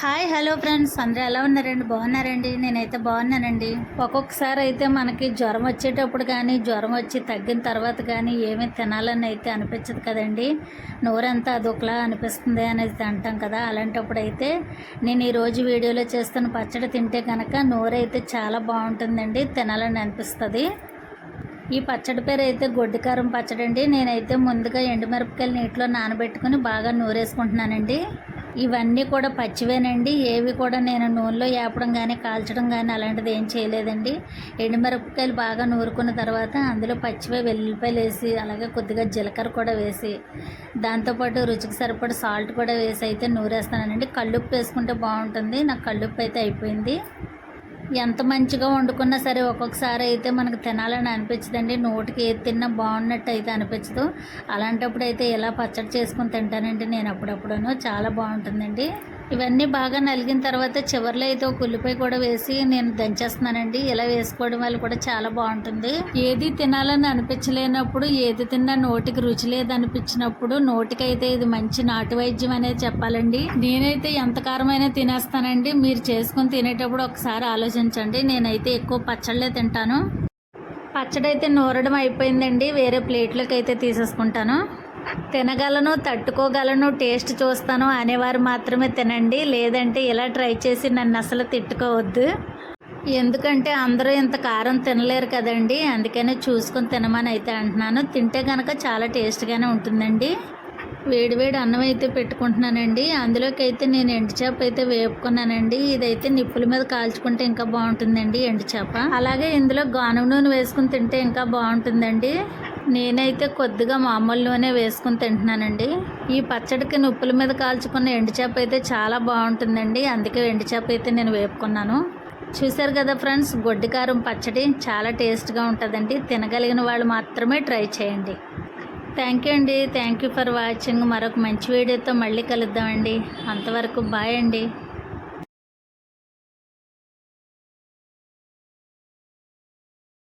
Hi hello friends. అందరూ ఎలా ఉన్నారండి? బాగున్నారండి? నేనైతే బాగున్నానండి. ఒక్కొక్కసారి అయితే మనకి జ్వరం వచ్చేటప్పుడు కానీ జ్వరం వచ్చి తగ్గిన తర్వాత కానీ ఏమీ తినాలని అయితే అనిపించదు కదండి. నోరంతా అదొకలా అనిపిస్తుంది అనేది అంటాం కదా. అలాంటప్పుడు అయితే నేను ఈరోజు వీడియోలో చేస్తున్న పచ్చడి తింటే కనుక నోరైతే చాలా బాగుంటుందండి. తినాలని అనిపిస్తుంది. ఈ పచ్చడి పేరు అయితే గొడ్డికారం పచ్చడి అండి నేనైతే ముందుగా ఎండుమిరపకాయలు నీటిలో నానబెట్టుకుని బాగా నూరేసుకుంటున్నానండి. ఇవన్నీ కూడా పచ్చివేనండి. ఏవి కూడా నేను నూనెలో వేపడం కానీ కాల్చడం కానీ అలాంటిది ఏం చేయలేదండి. ఎండుమిరపకాయలు బాగా నూరుకున్న తర్వాత అందులో పచ్చివే వెల్లుల్లిపాయలు వేసి అలాగే కొద్దిగా జీలకర్ర కూడా వేసి దాంతోపాటు రుచికి సరిపడ సాల్ట్ కూడా వేసి అయితే నూరేస్తానండి. కళ్ళుప్పు వేసుకుంటే బాగుంటుంది. నాకు కళ్ళుప్పు అయితే అయిపోయింది. ఎంత మంచిగా వండుకున్నా సరే ఒక్కొక్కసారి అయితే మనకు తినాలని అనిపించదండి. నోటికి ఏది తిన్నా బాగున్నట్టు అయితే అనిపించదు. అలాంటప్పుడు అయితే ఇలా పచ్చడి చేసుకొని తింటానండి నేను అప్పుడప్పుడును. చాలా బాగుంటుందండి. ఇవన్నీ బాగా నలిగిన తర్వాత చివరిలో అయితే ఒక ఉల్లిపాయ కూడా వేసి నేను దంచేస్తున్నానండి. ఇలా వేసుకోవడం వల్ల కూడా చాలా బాగుంటుంది. ఏది తినాలని అనిపించలేనప్పుడు ఏది తిన్నా నోటికి రుచి లేదనిపించినప్పుడు నోటికైతే ఇది మంచి నాటు వైద్యం అనేది చెప్పాలండి. నేనైతే ఎంత కారమైనా తినేస్తానండి. మీరు చేసుకుని తినేటప్పుడు ఒకసారి ఆలోచించండి. నేనైతే ఎక్కువ పచ్చళ్ళే తింటాను. పచ్చడి అయితే నూరడం అయిపోయిందండి. వేరే ప్లేట్లోకి అయితే తీసేసుకుంటాను. తినగలను తట్టుకోగలను టేస్ట్ చూస్తాను అనేవారు మాత్రమే తినండి. లేదంటే ఇలా ట్రై చేసి నన్ను అసలు తిట్టుకోవద్దు. ఎందుకంటే అందరూ ఇంత కారం తినలేరు కదండి. అందుకనే చూసుకొని తినమని అయితే అంటున్నాను. తింటే కనుక చాలా టేస్ట్గానే ఉంటుందండి. వేడివేడి అన్నం అయితే పెట్టుకుంటున్నానండి. అందులోకి అయితే నేను ఎండుచేప అయితే వేపుకున్నానండి. ఇదైతే నిప్పుల మీద కాల్చుకుంటే ఇంకా బాగుంటుందండి ఎండుచేప అలాగే ఇందులో గానుగ నూనె వేసుకుని తింటే ఇంకా బాగుంటుందండి. నేనైతే కొద్దిగా మామూలు నూనె వేసుకుని తింటున్నానండి. ఈ పచ్చడికి నొప్పుల మీద కాల్చుకున్న ఎండుచేప అయితే చాలా బాగుంటుందండి. అందుకే ఎండు చేప అయితే నేను వేపుకున్నాను. చూశారు కదా ఫ్రెండ్స్ గొడ్డికారం పచ్చడి చాలా టేస్ట్గా ఉంటుందండి. తినగలిగిన వాళ్ళు మాత్రమే ట్రై చేయండి. థ్యాంక్ యూ అండి. Thank you for watching. మరొక మంచి వీడియోతో మళ్ళీ కలుద్దామండి. అంతవరకు బాయ్ అండి.